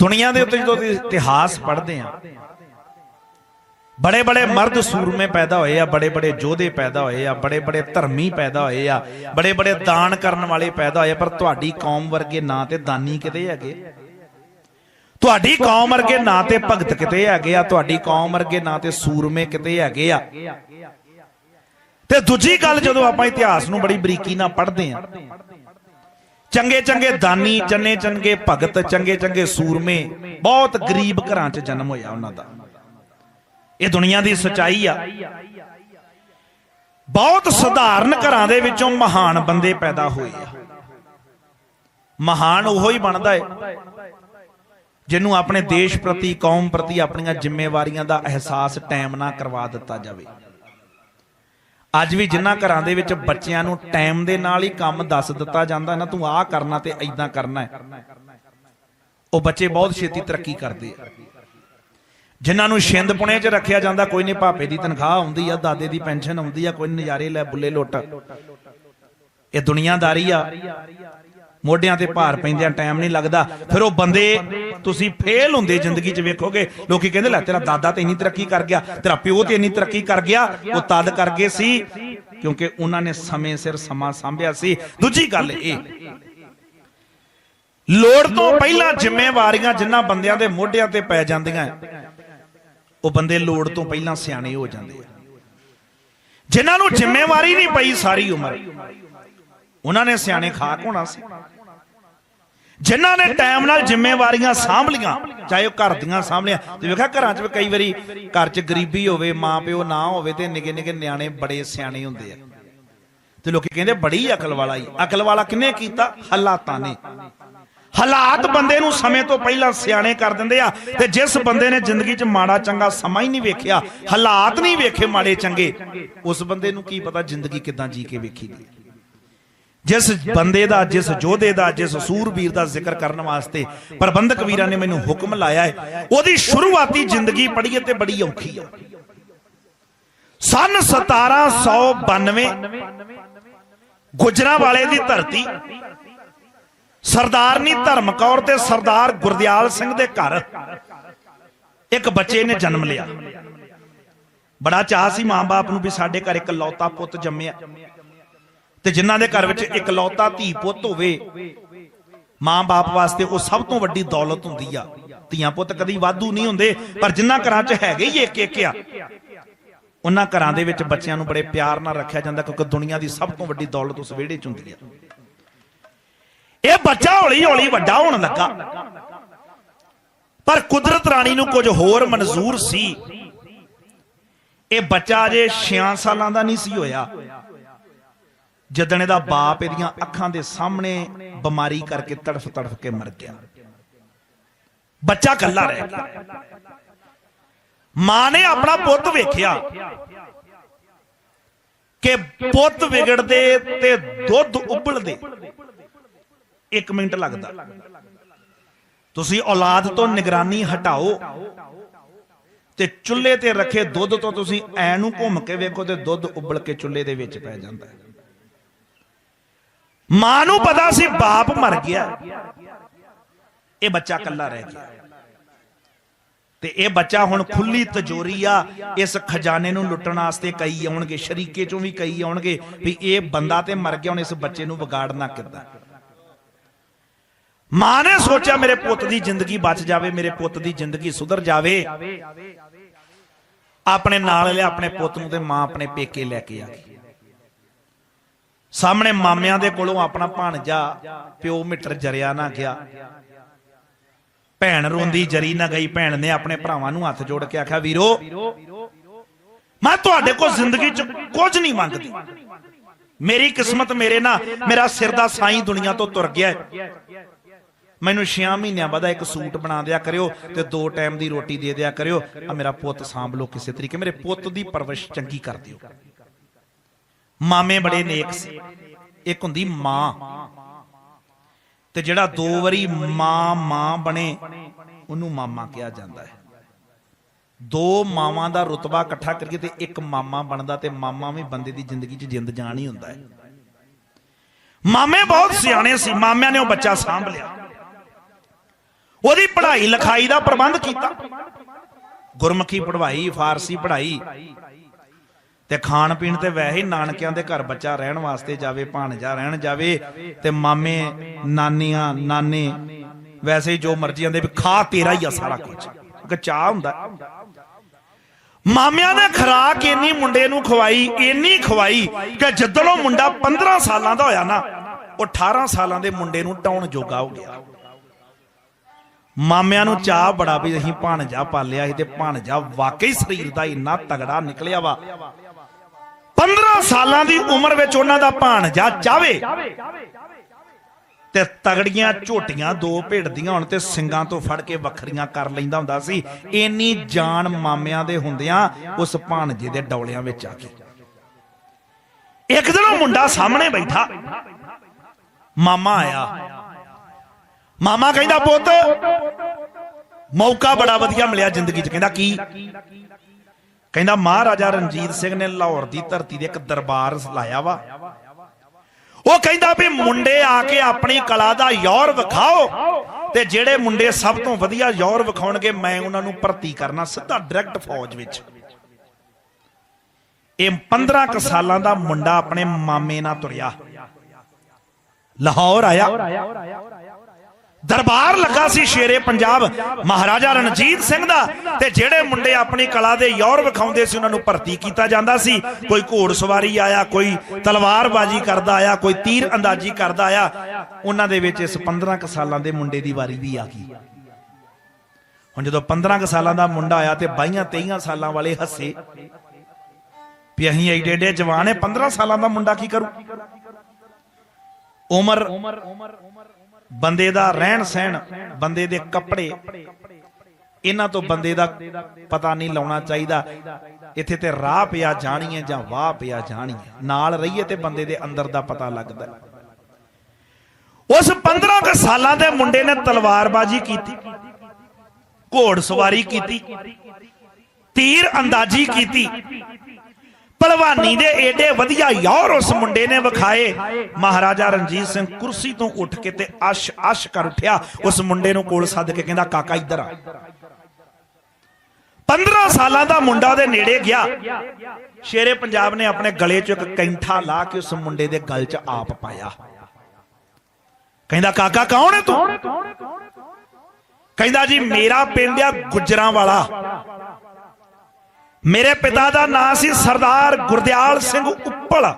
ਦੁਨੀਆ ਦੇ ਉੱਤੇ ਜਦੋਂ ਇਤਿਹਾਸ ਪੜ੍ਹਦੇ ਆ ਬੜੇ ਬੜੇ ਮਰਦ ਸੂਰਮੇ ਪੈਦਾ ਹੋਏ ਆ ਬੜੇ ਬੜੇ ਯੋਧੇ ਪੈਦਾ ਹੋਏ ਆ ਬੜੇ ਬੜੇ ਧਰਮੀ ਪੈਦਾ ਹੋਏ ਆ ਬੜੇ ਬੜੇ ਦਾਨ ਕਰਨ ਵਾਲੇ ਪੈਦਾ ਹੋਏ ਆ, ਪਰ ਤੁਹਾਡੀ ਕੌਮ ਵਰਗੇ ਨਾਂ ਤੇ ਦਾਨੀ ਕਿਤੇ ਹੈਗੇ? ਤੁਹਾਡੀ ਕੌਮ ਵਰਗੇ ਨਾਂ ਤੇ ਭਗਤ ਕਿਤੇ ਹੈਗੇ ਆ? ਤੁਹਾਡੀ ਕੌਮ ਵਰਗੇ ਨਾਂ ਤੇ ਸੂਰਮੇ ਕਿਤੇ ਹੈਗੇ ਆ? ਤੇ ਦੂਜੀ ਗੱਲ ਜਦੋਂ ਆਪਾਂ ਇਤਿਹਾਸ ਨੂੰ ਬੜੀ ਬਰੀਕੀ ਨਾਲ ਪੜ੍ਹਦੇ ਆ ਚੰਗੇ ਚੰਗੇ ਦਾਨੀ ਚੰਨੇ ਚੰਗੇ ਭਗਤ ਚੰਗੇ ਚੰਗੇ ਸੂਰਮੇ। ਬਹੁਤ ਗਰੀਬ ਘਰਾਂ 'ਚ ਜਨਮ ਹੋਇਆ ਉਹਨਾਂ ਦਾ। ਇਹ ਦੁਨੀਆ ਦੀ ਸਚਾਈ ਆ। ਬਹੁਤ ਸਧਾਰਨ ਘਰਾਂ ਦੇ ਵਿੱਚੋਂ ਮਹਾਨ ਬੰਦੇ ਪੈਦਾ ਹੋਏ ਆ। ਮਹਾਨ ਉਹੋ ਹੀ ਬਣਦਾ ਹੈ ਜਿਹਨੂੰ ਆਪਣੇ ਦੇਸ਼ ਪ੍ਰਤੀ ਕੌਮ ਪ੍ਰਤੀ ਆਪਣੀਆਂ ਜ਼ਿੰਮੇਵਾਰੀਆਂ ਦਾ ਅਹਿਸਾਸ ਟਾਈਮ ਨਾਲ ਕਰਵਾ ਦਿੱਤਾ ਜਾਵੇ। ਅੱਜ ਵੀ ਜਿਨ੍ਹਾਂ ਘਰਾਂ ਦੇ ਵਿੱਚ ਬੱਚਿਆਂ ਨੂੰ ਟਾਈਮ ਦੇ ਨਾਲ ਹੀ ਕੰਮ ਦੱਸ ਦਿੱਤਾ ਜਾਂਦਾ ਨਾ, ਤੂੰ ਆਹ ਕਰਨਾ ਤੇ ਐਦਾਂ ਕਰਨਾ ਹੈ। ਉਹ ਬੱਚੇ ਬਹੁਤ ਛੇਤੀ ਤਰੱਕੀ ਕਰਦੇ ਆ। ਜਿਨ੍ਹਾਂ ਨੂੰ ਛਿੰਦ ਪੁਣੇ 'ਚ ਰੱਖਿਆ ਜਾਂਦਾ, ਕੋਈ ਨਹੀਂ ਭਾਪੇ ਦੀ ਤਨਖਾਹ ਆਉਂਦੀ ਆ, ਦਾਦੇ ਦੀ ਪੈਨਸ਼ਨ ਆਉਂਦੀ ਆ, ਕੋਈ ਨਜ਼ਾਰੇ ਲੈ ਬੁੱਲੇ ਲੁੱਟ। ਇਹ ਦੁਨੀਆਦਾਰੀ ਆ। ਮੋਢਿਆਂ ਤੇ ਭਾਰ ਪੈਂਦਿਆਂ ਟਾਈਮ ਨਹੀਂ ਲੱਗਦਾ। ਫਿਰ ਉਹ ਬੰਦੇ ਤੁਸੀਂ ਫੇਲ ਹੁੰਦੇ ਜ਼ਿੰਦਗੀ 'ਚ ਵੇਖੋਗੇ। ਲੋਕੀ ਕਹਿੰਦੇ ਲੈ ਤੇਰਾ ਦਾਦਾ ਤੇ ਇੰਨੀ ਤਰੱਕੀ ਕਰ ਗਿਆ ਤੇਰਾ ਪਿਓ ਤੇ ਇੰਨੀ ਤਰੱਕੀ ਕਰ ਗਿਆ ਉਹ ਤਦ ਕਰ ਗਏ ਸੀ। ਕਿਉਂਕਿ ਉਹਨਾਂ ਨੇ ਸਮੇਂ ਸਿਰ ਸਮਾਂ ਸੰਭਿਆ ਸੀ। ਦੂਜੀ ਗੱਲ ਇਹ ਲੋੜ ਤੋਂ ਪਹਿਲਾਂ ਜ਼ਿੰਮੇਵਾਰੀਆਂ ਜਿਨ੍ਹਾਂ ਬੰਦਿਆਂ ਦੇ ਮੋਢਿਆਂ ਤੇ ਪੈ ਜਾਂਦੀਆਂ ਉਹ ਬੰਦੇ ਲੋੜ ਤੋਂ ਪਹਿਲਾਂ ਸਿਆਣੇ ਹੋ ਜਾਂਦੇ ਆ। ਜਿਨ੍ਹਾਂ ਨੂੰ ਜ਼ਿੰਮੇਵਾਰੀ ਨਹੀਂ ਪਈ ਸਾਰੀ ਉਮਰ। ਉਹਨਾਂ ਨੇ ਸਿਆਣੇ ਖਾਕ ਹੋਣਾ ਸੀ। ਜਿਨ੍ਹਾਂ ਨੇ ਟਾਈਮ ਨਾਲ ਜ਼ਿੰਮੇਵਾਰੀਆਂ ਸਾਂਭ ਲੀਆਂ ਚਾਹੇ ਉਹ ਘਰ ਦੀਆਂ ਸਾਂਭ ਲਿਆ ਤੇ ਵੇਖਿਆ ਘਰਾਂ 'ਚ ਵੀ ਕਈ ਵਾਰੀ ਘਰ 'ਚ ਗਰੀਬੀ ਹੋਵੇ ਮਾਂ ਪਿਓ ਨਾ ਹੋਵੇ ਤੇ ਨਿੱਕੇ ਨਿੱਕੇ ਨਿਆਣੇ ਬੜੇ ਸਿਆਣੇ ਹੁੰਦੇ ਆ। ਤੇ ਲੋਕੀ ਕਹਿੰਦੇ ਬੜੀ ਅਕਲ ਵਾਲਾ ਹੀ। ਅਕਲ ਵਾਲਾ ਕਿੰਨੇ ਕੀਤਾ? ਹਾਲਾਤਾਂ ਨੇ। ਹਾਲਾਤ ਬੰਦੇ ਨੂੰ ਸਮੇਂ ਤੋਂ ਪਹਿਲਾਂ ਸਿਆਣੇ ਕਰ ਦਿੰਦੇ ਆ ਤੇ ਜਿਸ ਬੰਦੇ ਨੇ ਜ਼ਿੰਦਗੀ 'ਚ ਮਾੜਾ ਚੰਗਾ ਸਮਾਂ ਹੀ ਨਹੀਂ ਵੇਖਿਆ, ਹਾਲਾਤ ਨਹੀਂ ਵੇਖੇ ਮਾੜੇ ਚੰਗੇ, ਉਸ ਬੰਦੇ ਨੂੰ ਕੀ ਪਤਾ ਜ਼ਿੰਦਗੀ ਕਿਦਾਂ ਜੀ ਕੇ ਵੇਖੀ ਦੀ ਜਿਸ ਬੰਦੇ ਦਾ, ਜਿਸ ਯੋਧੇ ਦਾ, ਜਿਸ ਸੂਰਬੀਰ ਦਾ ਜ਼ਿਕਰ ਕਰਨ ਵਾਸਤੇ ਪ੍ਰਬੰਧਕ ਵੀਰਾਂ ਨੇ ਮੈਨੂੰ ਹੁਕਮ ਲਾਇਆ ਹੈ, ਉਹਦੀ ਸ਼ੁਰੂਆਤੀ ਜ਼ਿੰਦਗੀ ਪੜ੍ਹੀਏ ਤੇ ਬੜੀ ਔਖੀ ਆ ਸਨ 1792 ਗੁਜਰਾਂ ਵਾਲੇ ਦੀ ਧਰਤੀ, ਸਰਦਾਰਨੀ ਧਰਮ ਕੌਰ ਤੇ ਸਰਦਾਰ ਗੁਰਦਿਆਲ ਸਿੰਘ ਦੇ ਘਰ, ਇੱਕ ਬੱਚੇ ਨੇ ਜਨਮ ਲਿਆ। ਬੜਾ ਚਾਹ ਸੀ ਮਾਂ-ਬਾਪ ਨੂੰ ਵੀ ਸਾਡੇ ਘਰ ਇੱਕ ਲੌਤਾ ਪੁੱਤ ਜੰਮਿਆ। ਤੇ ਜਿਨ੍ਹਾਂ ਦੇ ਘਰ ਵਿੱਚ ਇਕਲੌਤਾ ਧੀ ਪੁੱਤ ਹੋਵੇ, ਮਾਂ-ਬਾਪ ਵਾਸਤੇ ਉਹ ਸਭ ਤੋਂ ਵੱਡੀ ਦੌਲਤ ਹੁੰਦੀ ਆ। ਧੀਆਂ ਪੁੱਤ ਕਦੀ ਵਾਧੂ ਨਹੀਂ ਹੁੰਦੇ, ਪਰ ਜਿਨ੍ਹਾਂ ਘਰਾਂ 'ਚ ਹੈਗੇ ਹੀ ਇੱਕ ਇੱਕ ਆ, ਉਹਨਾਂ ਘਰਾਂ ਦੇ ਵਿੱਚ ਬੱਚਿਆਂ ਨੂੰ ਬੜੇ ਪਿਆਰ ਨਾਲ ਰੱਖਿਆ ਜਾਂਦਾ, ਕਿਉਂਕਿ ਦੁਨੀਆ ਦੀ ਸਭ ਤੋਂ ਵੱਡੀ ਦੌਲਤ ਉਸ ਵਿਹੜੇ 'ਚ ਹੁੰਦੀ ਆ। ਇਹ ਬੱਚਾ ਹੌਲੀ ਹੌਲੀ ਵੱਡਾ ਹੋਣ ਲੱਗਾ। ਪਰ ਕੁਦਰਤ ਰਾਣੀ ਨੂੰ ਕੁਝ ਹੋਰ ਮਨਜ਼ੂਰ ਸੀ। ਇਹ ਬੱਚਾ ਅਜੇ 6 ਸਾਲਾਂ ਦਾ ਨਹੀਂ ਸੀ ਹੋਇਆ। ਜਦਣ ਇਹਦਾ ਬਾਪ ਇਹਦੀਆਂ ਅੱਖਾਂ ਦੇ ਸਾਹਮਣੇ ਬਿਮਾਰੀ ਕਰਕੇ ਤੜਫ ਤੜਫ ਕੇ ਮਰ ਗਿਆ। ਬੱਚਾ ਕੱਲਾ ਰਹਿ ਗਿਆ। ਮਾਂ ਨੇ ਆਪਣਾ ਪੁੱਤ ਵੇਖਿਆ ਕਿ ਪੁੱਤ ਵਿਗੜਦੇ ਤੇ ਦੁੱਧ ਉਬਲਦੇ। 1 ਮਿੰਟ ਲੱਗਦਾ। ਤੁਸੀਂ ਔਲਾਦ ਤੋਂ ਨਿਗਰਾਨੀ ਹਟਾਓ ਤੇ ਚੁੱਲ੍ਹੇ ਤੇ ਰੱਖੇ ਦੁੱਧ ਤੋਂ ਤੁਸੀਂ ਐ ਨੂੰ ਘੁੰਮ ਕੇ ਵੇਖੋ ਤੇ ਦੁੱਧ ਉਬਲ ਕੇ ਚੁੱਲ੍ਹੇ ਦੇ ਵਿੱਚ ਪੈ ਜਾਂਦਾ ਹੈ। ਮਾਂ ਨੂੰ ਪਤਾ ਸੀ ਬਾਪ ਮਰ ਗਿਆ। ਇਹ ਬੱਚਾ ਇਕੱਲਾ ਰਹਿ ਗਿਆ। ਤੇ ਇਹ ਬੱਚਾ ਹੁਣ ਖੁੱਲੀ ਤਜੋਰੀ ਆ। ਇਸ ਖਜ਼ਾਨੇ ਨੂੰ ਲੁੱਟਣ ਵਾਸਤੇ ਕਈ ਆਉਣਗੇ, ਸ਼ਰੀਕੇ ਚੋਂ ਵੀ ਕਈ ਆਉਣਗੇ ਵੀ ਇਹ ਬੰਦਾ ਤੇ ਮਰ ਗਿਆ, ਹੁਣ ਇਸ ਬੱਚੇ ਨੂੰ ਵਿਗਾੜਨਾ ਕਿੱਦਾਂ? ਮਾਂ ਨੇ ਸੋਚਿਆ, ਮੇਰੇ ਪੁੱਤ ਦੀ ਜ਼ਿੰਦਗੀ ਬਚ ਜਾਵੇ, ਮੇਰੇ ਪੁੱਤ ਦੀ ਜ਼ਿੰਦਗੀ ਸੁਧਰ ਜਾਵੇ। ਆਪਣੇ ਨਾਲ ਲਿਆ, ਆਪਣੇ ਪੁੱਤ ਨੂੰ ਤੇ ਮਾਂ ਆਪਣੇ ਪੇਕੇ ਲੈ ਕੇ ਆ ਗਈ। ਸਾਹਮਣੇ ਮਾਮਿਆਂ ਦੇ ਕੋਲੋਂ ਆਪਣਾ ਭਾਣਜਾ, ਪਿਓ ਮਿੱਟਰ ਜਰਿਆ ਨਾ ਗਿਆ। ਭੈਣ ਰੋਂਦੀ ਜਰੀ ਨਾ ਗਈ, ਭੈਣ ਨੇ ਆਪਣੇ ਭਰਾਵਾਂ ਨੂੰ ਹੱਥ ਜੋੜ ਕੇ ਆਖਿਆ, ਵੀਰੋ, ਮੈਂ ਤੁਹਾਡੇ ਕੋਲ ਜ਼ਿੰਦਗੀ 'ਚ ਕੁਝ ਨਹੀਂ ਮੰਗਦੀ। ਮੇਰੀ ਕਿਸਮਤ ਮੇਰੇ ਨਾਲ, ਮੇਰਾ ਸਿਰ ਦਾ ਸਾਈਂ ਦੁਨੀਆ ਤੋਂ ਤੁਰ ਗਿਆ ਮੈਨੂੰ 6 ਮਹੀਨਿਆਂ ਬਾਅਦ ਇੱਕ ਸੂਟ ਬਣਾ ਦਿਆ ਕਰਿਓ ਤੇ ਦੋ ਟਾਈਮ ਦੀ ਰੋਟੀ ਦੇ ਦਿਆ ਕਰਿਓ। ਆ ਮੇਰਾ ਪੁੱਤ ਸਾਂਭ ਲੋ ਕਿਸੇ ਤਰੀਕੇ। ਮੇਰੇ ਪੁੱਤ ਦੀ ਪਰਵਰਿਸ਼ ਚੰਗੀ ਕਰ ਦਿਓ। ਮਾਮੇ ਬੜੇ ਨੇਕ ਸੀ। ਇੱਕ ਹੁੰਦੀ ਮਾਂ। ਤੇ ਜਿਹੜਾ ਦੋ ਵਾਰੀ ਮਾਂ ਮਾਂ ਬਣੇ, ਉਹਨੂੰ ਮਾਮਾ ਕਿਹਾ ਜਾਂਦਾ ਹੈ। ਦੋ ਮਾਵਾਂ ਦਾ ਰੁਤਬਾ ਇਕੱਠਾ ਕਰੀਏ ਤੇ ਇੱਕ ਮਾਮਾ ਬਣਦਾ ਤੇ ਮਾਮਾ ਵੀ ਬੰਦੇ ਦੀ ਜ਼ਿੰਦਗੀ 'ਚ ਜਿੰਦ ਜਾਨ ਹੀ ਹੁੰਦਾ ਹੈ। ਮਾਮੇ ਬਹੁਤ ਸਿਆਣੇ ਸੀ। ਮਾਮਿਆਂ ਨੇ ਉਹ ਬੱਚਾ ਸਾਂਭ ਲਿਆ ਉਹਦੀ ਪੜ੍ਹਾਈ ਲਿਖਾਈ ਦਾ ਪ੍ਰਬੰਧ ਕੀਤਾ। ਗੁਰਮੁਖੀ ਪੜ੍ਹਾਈ, ਫਾਰਸੀ ਪੜ੍ਹਾਈ। ਤੇ ਖਾਣ ਪੀਣ ਤੇ ਵੈਸੇ ਹੀ ਨਾਨਕਿਆਂ ਦੇ ਘਰ ਬੱਚਾ ਰਹਿਣ ਵਾਸਤੇ ਜਾਵੇ, ਭਾਣਜਾ ਰਹਿਣ ਜਾਵੇ ਤੇ ਮਾਮੇ, ਨਾਨੀਆਂ, ਨਾਨੇ, ਵੈਸੇ ਹੀ ਜੋ ਮਰਜ਼ੀ ਆਂਦੇ ਵੀ ਖਾ ਤੇਰਾ ਹੀ ਆ ਸਾਰਾ ਕੁਝ ਕਿ ਚਾਹ ਹੁੰਦਾ। ਮਾਮਿਆਂ ਨੇ ਖਰਾਕ ਇੰਨੀ ਮੁੰਡੇ ਨੂੰ ਖਵਾਈ, ਇੰਨੀ ਖਵਾਈ ਕਿ ਜਦੋਂ ਮੁੰਡਾ 15 ਸਾਲਾਂ ਦਾ ਹੋਇਆ ਨਾ, ਉਹ 18 ਸਾਲਾਂ ਦੇ ਮੁੰਡੇ ਨੂੰ ਟਾਉਣ ਜੋਗਾ ਹੋ ਗਿਆ। ਮਾਮਿਆਂ ਨੂੰ ਚਾਹ ਬੜਾ ਵੀ ਅਸੀਂ ਭਾਣਜਾ ਪਾਲਿਆ ਸੀ ਤੇ ਭਾਣਜਾ ਵਾਕਈ ਸਰੀਰ ਦਾ ਇੰਨਾ ਤਗੜਾ ਨਿਕਲਿਆ ਵਾ 15 ਸਾਲਾਂ ਦੀ ਉਮਰ ਵਿੱਚ ਉਹਨਾਂ ਦਾ ਭਾਣਜਾ ਚਾਵੇ। ਤੇ ਤਗੜੀਆਂ ਝੋਟੀਆਂ ਦੋ ਭੇਡਦੀਆਂ ਹੁਣ ਤੇ ਸਿੰਗਾਂ ਤੋਂ ਫੜ ਕੇ ਵੱਖਰੀਆਂ ਕਰ ਲੈਂਦਾ ਹੁੰਦਾ ਸੀ। ਇੰਨੀ ਜਾਨ ਮਾਮਿਆਂ ਦੇ ਹੁੰਦਿਆਂ ਉਸ ਭਾਣਜੇ ਦੇ ਡੌਲਿਆਂ ਵਿੱਚ ਆ ਗਈ। ਇੱਕ ਦਿਨ ਉਹ ਮੁੰਡਾ ਸਾਹਮਣੇ ਬੈਠਾ। ਮਾਮਾ ਆਇਆ। ਮਾਮਾ ਕਹਿੰਦਾ, ਪੁੱਤ, ਮੌਕਾ ਬੜਾ ਵਧੀਆ ਮਿਲਿਆ ਜ਼ਿੰਦਗੀ 'ਚ। ਕਹਿੰਦਾ, ਕੀ? ਕਹਿੰਦਾ, ਮਹਾਰਾਜਾ ਰਣਜੀਤ ਸਿੰਘ ਨੇ ਲਾਹੌਰ ਦੀ ਧਰਤੀ ਦੇ ਇੱਕ ਦਰਬਾਰ ਲਾਇਆ ਵਾ। ਉਹ ਕਹਿੰਦਾ ਵੀ ਮੁੰਡੇ ਆ ਕੇ ਆਪਣੀ ਕਲਾ ਦਾ ਯੌਰ ਵਿਖਾਓ ਤੇ ਜਿਹੜੇ ਮੁੰਡੇ ਸਭ ਤੋਂ ਵਧੀਆ ਯੌਰ ਵਿਖਾਉਣਗੇ, ਮੈਂ ਉਹਨਾਂ ਨੂੰ ਭਰਤੀ ਕਰਨਾ ਸਿੱਧਾ ਡਾਇਰੈਕਟ ਫੌਜ ਵਿੱਚ। ਇਹ 15 ਕ ਸਾਲਾਂ ਦਾ ਮੁੰਡਾ ਆਪਣੇ ਮਾਮੇ ਨਾਲ ਤੁਰਿਆ। ਲਾਹੌਰ ਆਇਆ। ਦਰਬਾਰ ਲੱਗਾ ਸੀ ਸ਼ੇਰੇ ਪੰਜਾਬ ਮਹਾਰਾਜਾ ਰਣਜੀਤ ਸਿੰਘ ਦਾ ਤੇ ਜਿਹੜੇ ਮੁੰਡੇ ਆਪਣੀ ਕਲਾ ਦੇ ਯੌਰ ਵਿਖਾਉਂਦੇ ਸੀ, ਉਹਨਾਂ ਨੂੰ ਭਰਤੀ ਕੀਤਾ ਜਾਂਦਾ ਸੀ। ਕੋਈ ਘੋੜ ਸਵਾਰੀ ਆਇਆ, ਕੋਈ ਤਲਵਾਰਬਾਜ਼ੀ ਕਰਦਾ ਆਇਆ, ਕੋਈ ਤੀਰ ਅੰਦਾਜ਼ੀ ਕਰਦਾ ਆਇਆ। ਉਹਨਾਂ ਦੇ ਵਿੱਚ ਇਸ 15 ਕ ਸਾਲਾਂ ਦੇ ਮੁੰਡੇ ਦੀ ਵਾਰੀ ਵੀ ਆ ਗਈ। ਹੁਣ ਜਦੋਂ 15 ਕ ਸਾਲਾਂ ਦਾ ਮੁੰਡਾ ਆਇਆ ਤੇ 22 23 ਸਾਲਾਂ ਵਾਲੇ ਹੱਸੇ, ਵੀ ਅਸੀਂ ਐਡੇ ਐਡੇ ਜਵਾਨ ਹੈ 15 ਸਾਲਾਂ ਦਾ ਮੁੰਡਾ ਕੀ ਕਰੂ? ਉਮਰ ਬੰਦੇ ਦਾ ਰਹਿਣ ਸਹਿਣ, ਬੰਦੇ ਦੇ ਕੱਪੜੇ, ਇਹਨਾਂ ਤੋਂ ਬੰਦੇ ਦਾ ਪਤਾ ਨਹੀਂ ਲਾਉਣਾ ਚਾਹੀਦਾ। ਇੱਥੇ ਤੇ ਰਾਹ ਪਿਆ ਜਾਣੀ ਹੈ ਜਾਂ ਵਾਹ ਪਿਆ ਜਾਣੀ ਹੈ। ਨਾਲ ਰਹੀਏ ਤੇ ਬੰਦੇ ਦੇ ਅੰਦਰ ਦਾ ਪਤਾ ਲੱਗਦਾ। ਉਸ 15 ਕੁ ਸਾਲਾਂ ਦੇ ਮੁੰਡੇ ਨੇ ਤਲਵਾਰਬਾਜ਼ੀ ਕੀਤੀ, ਘੋੜ ਸਵਾਰੀ ਕੀਤੀ, ਤੀਰ ਅੰਦਾਜ਼ੀ ਕੀਤੀ ਭਲਵਾਨੀ ਦੇ ਏਡੇ ਵਧੀਆ ਯੌਰ ਉਸ ਮੁੰਡੇ ਨੇ ਵਿਖਾਏ। ਮਹਾਰਾਜਾ ਰਣਜੀਤ ਸਿੰਘ ਕੁਰਸੀ ਤੋਂ ਉੱਠ ਕੇ ਤੇ ਅਸ਼ ਅਸ਼ ਕਰ ਉੱਠਿਆ। ਉਸ ਮੁੰਡੇ ਨੂੰ ਕੋਲ ਸੱਦ ਕੇ ਕਹਿੰਦਾ, ਕਾਕਾ, ਇੱਧਰ ਆ। 15 ਸਾਲਾਂ ਦਾ ਮੁੰਡਾ ਉਹਦੇ ਨੇੜੇ ਗਿਆ। ਸ਼ੇਰੇ ਪੰਜਾਬ ਨੇ ਆਪਣੇ ਗਲੇ 'ਚ ਇੱਕ ਕੈਂਠਾ ਲਾ ਕੇ ਉਸ ਮੁੰਡੇ ਦੇ ਗਲ 'ਚ ਆਪ ਪਾਇਆ। ਕਹਿੰਦਾ, ਕਾਕਾ, ਕੌਣ ਹੈ ਤੂੰ? ਕਹਿੰਦਾ, ਜੀ, ਮੇਰਾ ਪਿੰਡ ਆ ਗੁਜਰਾਂ ਵਾਲਾ ਮੇਰੇ ਪਿਤਾ ਦਾ ਨਾਂ ਸੀ ਸਰਦਾਰ ਗੁਰਦਿਆਲ ਸਿੰਘ ਉੱਪਲ।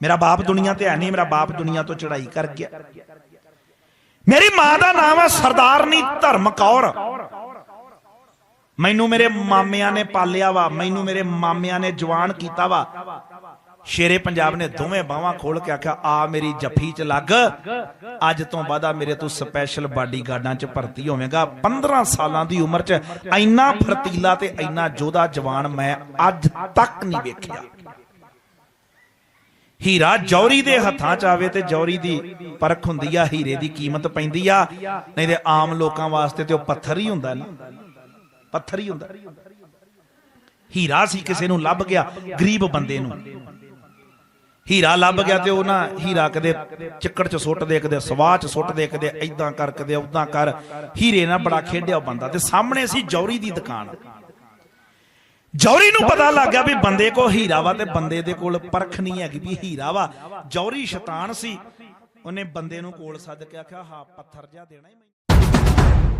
ਮੇਰਾ ਬਾਪ ਦੁਨੀਆ ਤੇ ਹੈ ਨਹੀਂ, ਮੇਰਾ ਬਾਪ ਦੁਨੀਆ ਤੋਂ ਚੜਾਈ ਕਰ ਗਿਆ। ਮੇਰੀ ਮਾਂ ਦਾ ਨਾਮ ਹੈ ਸਰਦਾਰਨੀ ਧਰਮ ਕੌਰ ਮੈਨੂੰ ਮੇਰੇ ਮਾਮਿਆਂ ਨੇ ਪਾਲਿਆ ਵਾ, ਮੈਨੂੰ ਮੇਰੇ ਮਾਮਿਆਂ ਨੇ ਜਵਾਨ ਕੀਤਾ ਵਾ। ਸ਼ੇਰੇ ਪੰਜਾਬ ਨੇ ਦੋਵੇਂ ਬਾਹਾਂ ਖੋਲ ਕੇ ਆਖਿਆ, ਆ ਮੇਰੀ ਜੱਫੀ ਚ ਲੱਗ। ਅੱਜ ਤੋਂ ਬਾਅਦ ਆ ਮੇਰੇ ਤੋਂ ਸਪੈਸ਼ਲ ਬਾਡੀਗਾਰਡਾਂ ਚ ਭਰਤੀ ਹੋਵੇਂਗਾ। 15 ਸਾਲਾਂ ਦੀ ਉਮਰ ਚ ਇੰਨਾ ਫਰਤੀਲਾ ਤੇ ਇੰਨਾ ਜੋਧਾ ਜਵਾਨ ਮੈਂ ਅੱਜ ਤੱਕ ਨਹੀਂ ਵੇਖਿਆ। ਹੀਰਾ ਜੌਰੀ ਦੇ ਹੱਥਾਂ ਚ ਆਵੇ ਤੇ ਜੌਰੀ ਦੀ ਪਰਖ ਹੁੰਦੀ ਆ, ਹੀਰੇ ਦੀ ਕੀਮਤ ਪੈਂਦੀ ਆ। ਨਹੀਂ ਤੇ ਆਮ ਲੋਕਾਂ ਵਾਸਤੇ ਤੇ ਉਹ ਪੱਥਰ ਹੀ ਹੁੰਦਾ ਨਾ। ਪੱਥਰ ਹੀ ਹੁੰਦਾ। ਹੀਰਾ ਸੀ ਕਿਸੇ ਨੂੰ ਲੱਭ ਗਿਆ, ਗਰੀਬ ਬੰਦੇ ਨੂੰ। ਹੀਰਾ ਲੱਭ ਗਿਆ ਤੇ ਉਹ ਨਾ ਹੀਰਾ ਕਦੇ ਚਿੱਕੜ ਚ ਸੁੱਟ ਦੇ ਕਦੇ ਸਵਾਹ ਚ ਸੁੱਟ ਦੇ ਕਦੇ ਐਦਾਂ ਕਰ ਕਦੇ ਉਦਾਂ ਕਰ। ਹੀਰੇ ਨਾਲ ਬੜਾ ਖੇਡਿਆ ਬੰਦਾ। ਤੇ ਸਾਹਮਣੇ ਸੀ ਜੌਰੀ ਦੀ ਦੁਕਾਨ। ਜੌਰੀ ਨੂੰ ਪਤਾ ਲੱਗ ਗਿਆ ਵੀ ਬੰਦੇ ਕੋ ਹੀਰਾ ਵਾ ਤੇ ਬੰਦੇ ਦੇ ਕੋਲ ਪਰਖ ਨਹੀਂ ਹੈਗੀ ਵੀ ਹੀਰਾ ਵਾ। ਜੌਰੀ ਸ਼ੈਤਾਨ ਸੀ। ਉਹਨੇ ਬੰਦੇ ਨੂੰ ਕੋਲ ਸੱਦ ਕੇ ਆਖਿਆ ਹਾਂ ਪੱਥਰ ਜਾ ਦੇਣਾ ਹੀ ਮੈਨੂੰ